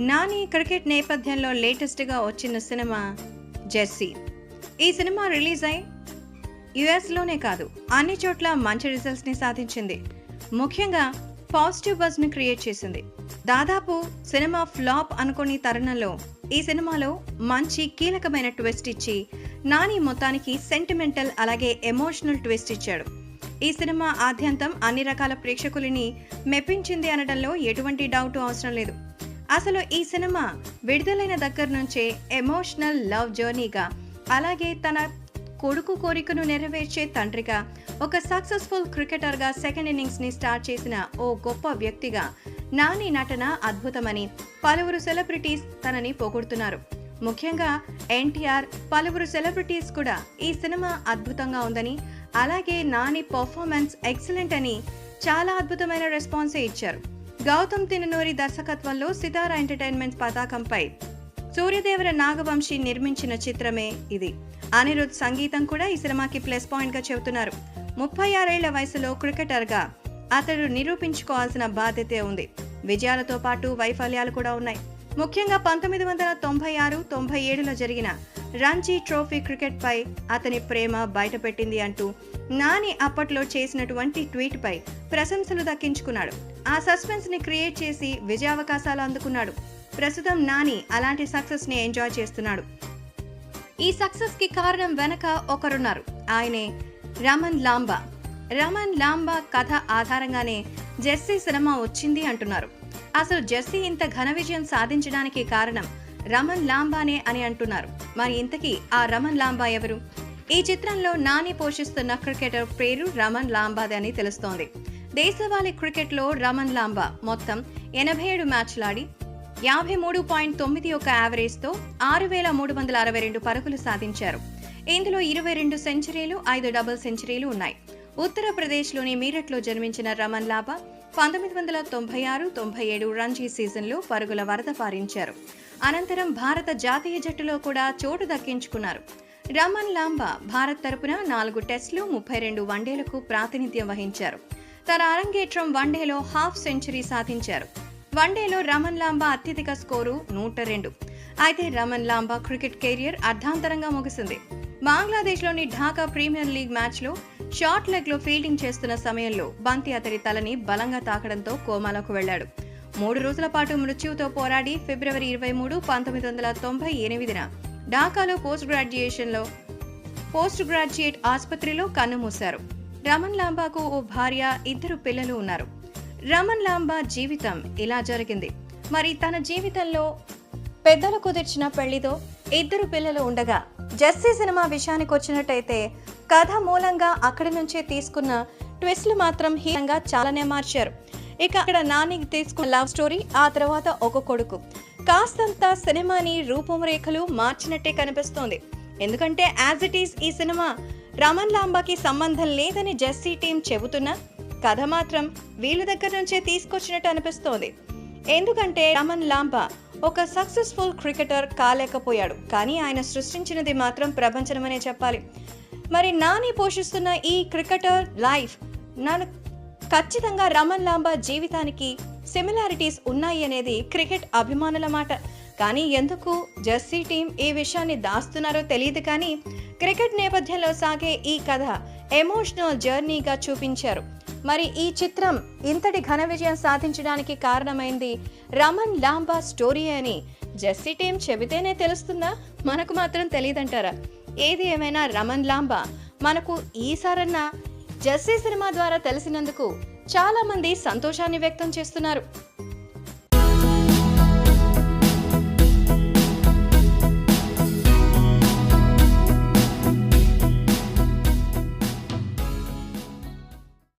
Nani cricket నేపథ్యంలో లేటెస్ట్గా వచ్చిన సినిమా జెర్సీ. ఈ సినిమా రిలీజ్ అయి యుఎస్లోనే కాదు అన్ని చోట్ల మంచి రిజల్ట్స్ని సాధించింది. ముఖ్యంగా పాజిటివ్ బజ్ని క్రియేట్ చేసింది. దాదాపు సినిమా ఫ్లాప్ అనుకుని తరుణంలో ఈ సినిమాలో మంచి కీలకమైన ట్విస్ట్ ఇచ్చి నాని మొత్తానికి సెంటిమెంటల్ అలాగే ఎమోషనల్ ట్విస్ట్ ఇచ్చాడు. ఈ సినిమా ఆద్యంతం అన్ని రకాల ప్రేక్షకులని మెప్పించింది అనడంలో ఎటువంటి డౌట్ అవసరం లేదు. అసలు ఈ సినిమా విడుదలైన దగ్గర నుంచే ఎమోషనల్ లవ్ జర్నీగా అలాగే తన కొడుకు కోరికను నెరవేర్చే తండ్రిగా ఒక సక్సెస్ఫుల్ క్రికెటర్గా సెకండ్ ఇన్నింగ్స్ని స్టార్ట్ చేసిన ఓ గొప్ప వ్యక్తిగా నాని నటన అద్భుతమని పలువురు సెలబ్రిటీస్ తనని పొగుడుతున్నారు. ముఖ్యంగా ఎన్టీఆర్ పలువురు సెలబ్రిటీస్ కూడా ఈ సినిమా అద్భుతంగా ఉందని అలాగే నాని పర్ఫార్మెన్స్ ఎక్సలెంట్ అని చాలా అద్భుతమైన రెస్పాన్సే ఇచ్చారు. గౌతమ్ తిననూరి దర్శకత్వంలో సితారా ఎంటర్టైన్మెంట్ పతాకంపై సూర్యదేవర నాగవంశి నిర్మించిన చిత్రమే ఇది. అనిరుద్ సంగీతం కూడా ఈ సినిమాకి ప్లస్ పాయింట్గా చెబుతున్నారు. ముప్పై ఆరేళ్ళ వయసులో క్రికెటర్గా అతడు నిరూపించుకోవాల్సిన బాధ్యత ఉంది. విజయాలతో పాటు వైఫల్యాలు కూడా ఉన్నాయి. ముఖ్యంగా పంతొమ్మిది వందల తొంభై ఆరు తొంభై ఏడులో జరిగిన రంజీ ట్రోఫీ క్రికెట్ పై అతని ప్రేమ బయటపెట్టింది అంటూ నాని అప్పట్లో చేసినటువంటి ట్వీట్పై ప్రశంసలు దక్కించుకున్నాడు. ఆ సస్పెన్స్ని క్రియేట్ చేసి విజయావకాశాలు అందుకున్నాడు. ప్రస్తుతం నాని అలాంటి సక్సెస్ని ఎంజాయ్ చేస్తున్నాడు. ఈ సక్సెస్కి కారణం వెనక ఒకరున్నారు. ఆయనే రమన్ లాంబా. రమన్ లాంబా కథ ఆధారంగానే జెర్సీ సినిమా వచ్చింది అంటున్నారు. అసలు జెర్సీ ఇంత ఘన విజయం సాధించడానికి కారణం రమన్ లాంబానే అని అంటున్నారు. మరి ఇంతకీ ఆ రమన్ లాంబా ఎవరు? ఈ చిత్రంలో నాని పోషిస్తున్న క్రికెటర్ పేరు రమన్ లాంబాది అని తెలుస్తోంది. దేశవాళీ క్రికెట్లో రమన్ లాంబా మొత్తం ఎనభై ఏడు మ్యాచ్లాడి యాభై మూడు పాయింట్ తొమ్మిది ఒక యావరేజ్తో ఆరు వేల మూడు వందల అరవై రెండు పరుగులు సాధించారు. ఇందులో ఇరవై రెండు సెంచరీలు ఐదు డబుల్ సెంచరీలు ఉన్నాయి. ఉత్తరప్రదేశ్లోని మీరట్లో జన్మించిన రమన్ లాబా పంతొమ్మిది వందల తొంభై ఆరు తొంభై ఏడు రంజీ సీజన్లో పరుగుల వరద పారించారు. అనంతరం భారత జాతీయ జట్టులో కూడా చోటు దక్కించుకున్నారు. రమన్ లాంబా భారత్ తరపున నాలుగు టెస్టులు ముప్పై రెండు వన్డేలకు ప్రాతినిధ్యం వహించారు. తన అరంగేట్రం వన్డేలో హాఫ్ సెంచరీ సాధించారు. వన్డేలో రమన్ లాంబా అత్యధిక స్కోరు నూట రెండు. అయితే రమన్ లాంబా క్రికెట్ కెరియర్ అర్ధాంతరంగా ముగిసింది. బంగ్లాదేశ్లోని ఢాకా ప్రీమియర్ లీగ్ మ్యాచ్లో షార్ట్ లెగ్లో ఫీల్డింగ్ చేస్తున్న సమయంలో బంతి అతడి తలని బలంగా తాకడంతో కోమాలోకి వెళ్ళాడు మూడు రోజుల పాటు మృత్యువుతో పోరాడి ఫిబ్రవరి ఇరవై మూడు పంతొమ్మిది వందల తొంభై ఎనిమిదిన ఢాకాలో పోస్ట్ గ్రాడ్యుయేషన్లో పోస్ట్ గ్రాడ్యుయేట్ ఆసుపత్రిలో కన్నుమూశారు. రమన్ లాంబాకు ఓ భార్య ఇద్దరు పిల్లలు ఉన్నారు. రమన్ లాంబా జీవితం ఇలా జరిగింది. మరి తన జీవితంలో పెద్దలు కుదిర్చిన పెళ్ళితో ఇద్దరు పిల్లలు ఉండగా జస్సీ సినిమా విషయానికి వచ్చినట్టయితే కథ మూలంగా అక్కడి నుంచే తీసుకున్న ట్విస్ట్లు మాత్రం హీనంగా చాలానే మార్చారు. ఇక అక్కడ నాని తీసుకున్న లవ్ స్టోరీ ఆ తర్వాత ఒక కొడుకు. కాస్తంత సినిమాని రూపురేఖలు మార్చినట్టే కనిపిస్తోంది. ఎందుకంటే యాజ్ ఇట్ ఈస్ ఈ సినిమా రమన్ లాంబాకి సంబంధం లేదని జెస్సీ టీం చెబుతున్నా కథ మాత్రం వీళ్ళ దగ్గర నుంచే తీసుకొచ్చినట్టు అనిపిస్తోంది. ఎందుకంటే రమన్ లాంబా ఒక సక్సెస్ఫుల్ క్రికెటర్ కాలేకపోయాడు. కానీ ఆయన సృష్టించినది మాత్రం ప్రపంచమనే చెప్పాలి. మరి నాని పోషిస్తున్న ఈ క్రికెటర్ లైఫ్ నన్ను ఖచ్చితంగా రమన్ లాంబా జీవితానికి సిమిలారిటీస్ ఉన్నాయి అనేది క్రికెట్ అభిమానుల మాట. కానీ ఎందుకు జెర్సీ టీం ఈ విషయాన్ని దాస్తున్నారో తెలియదు కానీ క్రికెట్ నేపథ్యంలో సాగే ఈ కథ ఎమోషనల్ జర్నీగా చూపించారు. మరి ఈ చిత్రం ఇంతటి ఘన విజయం సాధించడానికి కారణమైంది రమన్ లాంబా స్టోరీ అని జెర్సీ టీం చెబితేనే తెలుస్తుందా? మనకు మాత్రం తెలియదంటారా? ఏది ఏమైనా రమన్ లాంబా మనకు ఈసారన్నా జెస్సీ సినిమా ద్వారా తెలిసినందుకు చాలా మంది సంతోషాన్ని వ్యక్తం చేస్తున్నారు.